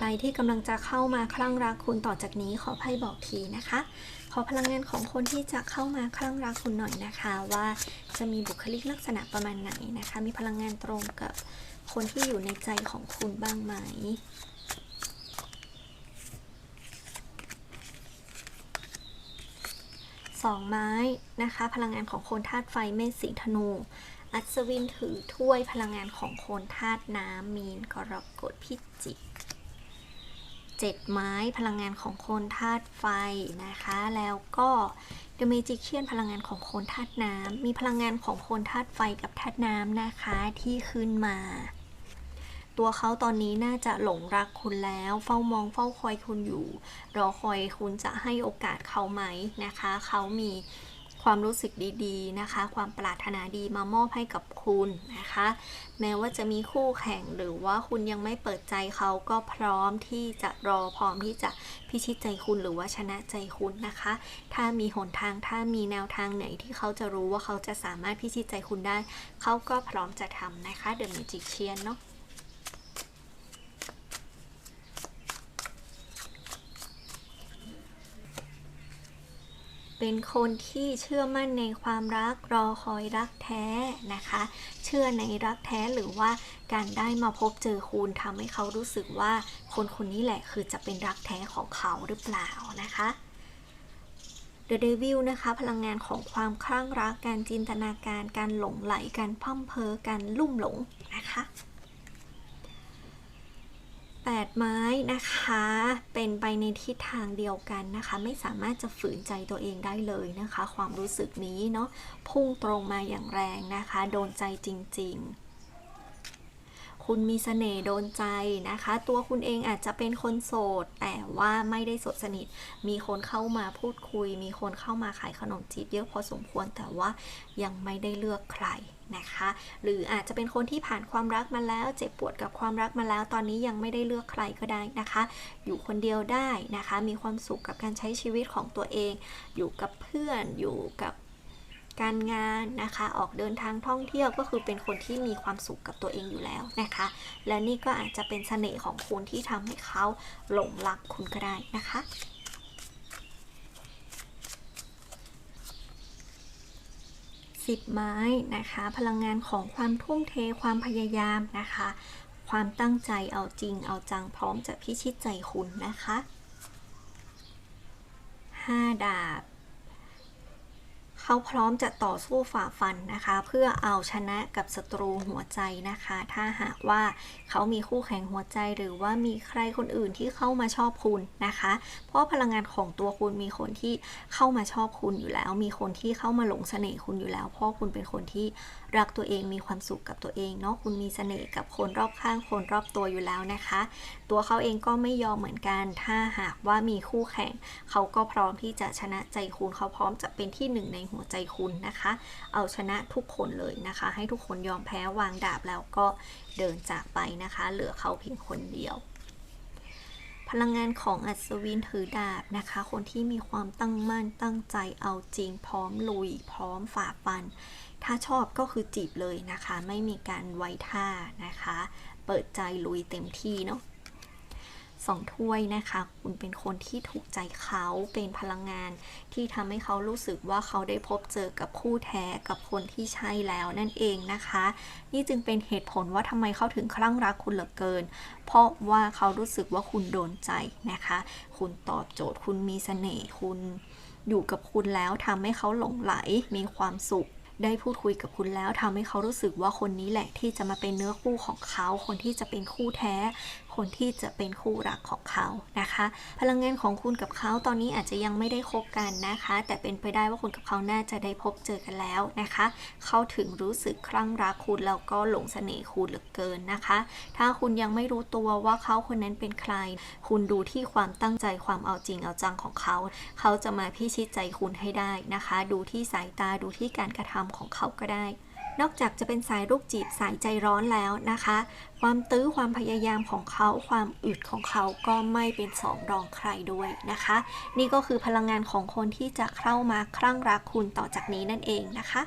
ใครที่กำลังจะเข้ามาคลั่งรักคุณต่อจากนี้ขอไพ่บอกทีนะคะ ขอพลังงานของคนที่จะเข้ามาคลั่งรักคุณหน่อยนะคะ ว่าจะมีบุคลิกลักษณะประมาณไหนนะคะ มีพลังงานตรงกับคนที่อยู่ในใจของคุณบ้างไหมสองไม้นะคะ พลังงานของคนธาตุไฟเมษสิงห์ธนู อัศวินถือถ้วยพลังงานของคนธาตุน้ำมีนกรกฎพิจิก เจ็ดไม้พลังงานของโคนธาตุไฟนะคะ แล้วก็ The Magician พลังงานของโคนธาตุน้ำมีพลังงานของโคนธาตุไฟกับธาตุน้ำนะคะที่ขึ้นมา ตัวเขาตอนนี้น่าจะหลงรักคุณแล้ว เฝ้ามองเฝ้าคอยคุณอยู่ รอคอยคุณจะให้โอกาสเขาไหมนะคะ เขามี ความรู้สึกดีๆนะคะ ความปรารถนาดีมามอบให้กับคุณนะคะ แม้ว่าจะมีคู่แข่งหรือว่าคุณยังไม่เปิดใจเขาก็พร้อมที่จะรอพร้อมที่จะพิชิตใจคุณหรือว่าชนะใจคุณนะคะ ถ้ามีหนทางถ้ามีแนวทางไหนที่เขาจะรู้ว่าเขาจะสามารถพิชิตใจคุณได้ เขาก็พร้อมจะทำนะคะ The Magician เนาะ เป็นคนที่เชื่อมั่นในความรักรอคอยรักแท้นะคะ เชื่อในรักแท้หรือว่าการได้มาพบเจอคุณทำให้เขารู้สึกว่าคนคนนี้แหละคือจะเป็นรักแท้ของเขาหรือเปล่านะคะ The Devil นะคะ พลังงานของความคลั่งรักการจินตนาการการหลงไหลการพั่มเพอการลุ่มหลงนะคะ แปดไม้นะคะ เป็นไปในทิศทางเดียวกันนะคะ ไม่สามารถจะฝืนใจตัวเองได้เลยนะคะ ความรู้สึกนี้เนาะพุ่งตรงมาอย่างแรงนะคะ โดนใจจริง ๆ คุณมีเสน่ห์โดนใจนะคะ ตัวคุณเองอาจจะเป็นคนโสด แต่ว่าไม่ได้โสดสนิท มีคนเข้ามาพูดคุย มีคนเข้ามาขายขนมจีบเยอะพอสมควรแต่ว่ายังไม่ได้เลือกใครนะคะ หรืออาจจะเป็นคนที่ผ่านความรักมาแล้ว เจ็บปวดกับความรักมาแล้ว ตอนนี้ยังไม่ได้เลือกใครก็ได้นะคะ อยู่คนเดียวได้นะคะ มีความสุขกับการใช้ชีวิตของตัวเอง อยู่กับเพื่อนอยู่กับ การงานนะคะ ออกเดินทางท่องเที่ยวก็คือเป็นคนที่มีความสุขกับตัวเองอยู่แล้วนะคะ และนี่ก็อาจจะเป็นเสน่ห์ของคุณที่ทำให้เขาหลงรักคุณก็ได้นะคะสิบไม้นะคะ พลังงานของความทุ่มเทความพยายามนะคะ ความตั้งใจเอาจริงเอาจังพร้อมจะพิชิตใจคุณนะคะห้าดาบ เขาพร้อมจะต่อสู้ฝ่าฟันนะคะ เพื่อเอาชนะกับศัตรูหัวใจนะคะ ถ้าหากว่าเขามีคู่แข่งหัวใจหรือว่ามีใครคนอื่นที่เข้ามาชอบคุณนะคะ เพราะพลังงานของตัวคุณมีคนที่เข้ามาชอบคุณอยู่แล้ว มีคนที่เข้ามาหลงเสน่ห์คุณอยู่แล้ว เพราะคุณเป็นคนที่รักตัวเองมีความสุขกับตัวเองเนาะคุณมีเสน่ห์กับคนรอบข้างคนรอบตัวอยู่แล้วนะคะ ตัวเขาเองก็ไม่ยอมเหมือนกัน ถ้าหากว่ามีคู่แข่ง เขาก็พร้อมที่จะชนะใจคุณเขาพร้อมจะเป็นที่หนึ่งในหัวใจคุณนะคะ เอาชนะทุกคนเลยนะคะ ให้ทุกคนยอมแพ้วางดาบแล้วก็เดินจากไปนะคะ เหลือเขาเพียงคนเดียว พลังงานของอัศวินถือดาบนะคะ คนที่มีความตั้งมั่นตั้งใจเอาจริงพร้อมลุย พร้อมฝ่าฟัน ถ้าชอบก็คือจีบเลยนะคะ ไม่มีการไว้ท่านะคะ เปิดใจลุยเต็มที่เนาะ สองถ้วยนะคะ คุณเป็นคนที่ถูกใจเขาเป็นพลังงาน ที่ทำให้เขารู้สึกว่าเขาได้พบเจอกับคู่แท้กับคนที่ใช่แล้วนั่นเองนะคะ นี่จึงเป็นเหตุผลว่าทำไมเขาถึงคลั่งรักคุณเหลือเกิน เพราะว่าเขารู้สึกว่าคุณโดนใจนะคะ คุณตอบโจทย์ คุณมีเสน่ห์คุณอยู่กับคุณแล้วทำให้เขาหลงไหลมีความสุขได้พูดคุยกับคุณแล้วทำให้เขารู้สึกว่าคนนี้แหละที่จะมาเป็นเนื้อคู่ของเขา คนที่จะเป็นคู่แท้ คนที่จะเป็นคู่รักของเขานะคะ พลังงานของคุณกับเขาตอนนี้อาจจะยังไม่ได้คบกันนะคะ แต่เป็นไปได้ว่าคุณกับเขาน่าจะได้พบเจอกันแล้วนะคะ เขาถึงรู้สึกคลั่งรักคุณแล้วก็หลงเสน่ห์คุณเหลือเกินนะคะ ถ้าคุณยังไม่รู้ตัวว่าเขาคนนั้นเป็นใคร คุณดูที่ความตั้งใจความเอาจริงเอาจังของเขา เขาจะมาพิชิตใจคุณให้ได้นะคะ ดูที่สายตาดูที่การกระทำของเขาก็ได้ นอกจากจะเป็นสายลูกจีบสายใจร้อนแล้วนะคะ ความตื้อความพยายามของเขา ความอึดของเขาก็ไม่เป็นสองรองใครด้วยนะคะ นี่ก็คือพลังงานของคนที่จะเข้ามาคลั่งรักคุณต่อจากนี้นั่นเองนะคะ